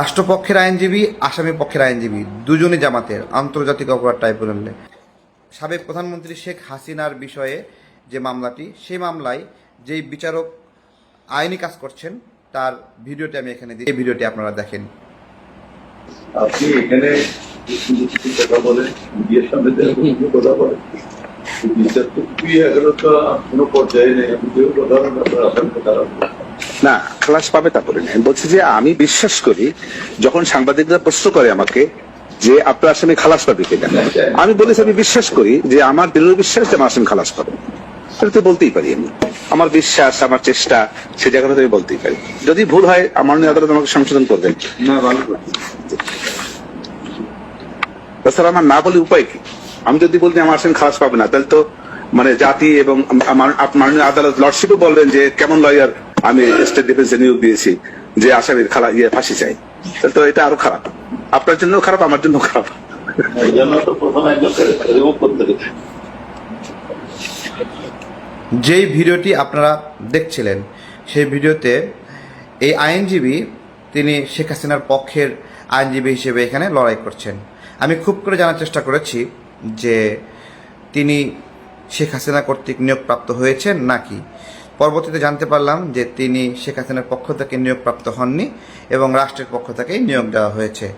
রাষ্ট্রপক্ষের আইনজীবী, আসামি পক্ষের আইনজীবী, দুজনই জামাতের, আন্তর্জাতিক অপরাধ ট্রাইব্যুনালে। সাবেক প্রধানমন্ত্রী শেখ হাসিনার বিষয়ে যে মামলাটি, সেই মামলায় যেই বিচারক আইনি কাজ করছেন, তার ভিডিওটি আমি এখানে দিই। এই ভিডিওটি আপনারা দেখেন। আপনি এখানে কথা বলেন কথা বলেন? বিচার তো কোনো পর্যায়ে নেই। কথা আসামকে তারা না খালাস পাবে তা করে আমি বলছি যে আমি বিশ্বাস করি যখন সাংবাদিকরা প্রশ্ন করে আমাকে যে আপনার আসামি খালাস পাবে কিনা? আমি বলেছি আমি বিশ্বাস করি যে আমার দৃঢ় বিশ্বাস যে আমার আসামি খালাস পাবে। এটা তো বলতেই পারি আমি। আমার বিশ্বাস আমার চেষ্টা সে জায়গাটা আমি বলতেই পারি। যদি ভুল হয় আমার নিয়ে আদালত আমাকে সংশোধন করবেন। তাছাড়া আমার না বলে উপায় কি? আমি যদি বলতে আমার আসামি খালাস পাবে না তাহলে তো মানে জাতি এবং মাননীয় আদালত লর্ডশিপও বলবেন যে কেমন লয়ার আমি স্টেট ডিফেন্সে নিয়োগ দিয়েছি যে আসামির খালা ইয়ে ফাঁসি চাই। তো এটা আরও খারাপ। আপনার জন্য খারাপ আমার জন্য খারাপ যেই ভিডিওটি আপনারা দেখছিলেন সেই ভিডিওতে এই আইনজীবী তিনি শেখ হাসিনার পক্ষের আইনজীবী হিসেবে এখানে লড়াই করছেন। আমি খুব করে জানার চেষ্টা করেছি যে তিনি শেখ হাসিনা কর্তৃক নিয়োগপ্রাপ্ত হয়েছেন নাকি। পরবর্তীতে জানতে পারলাম যে তিনি শেখ হাসিনার পক্ষ থেকে নিয়োগপ্রাপ্ত হননি এবং রাষ্ট্রের পক্ষ থেকেই নিয়োগ দেওয়া হয়েছে।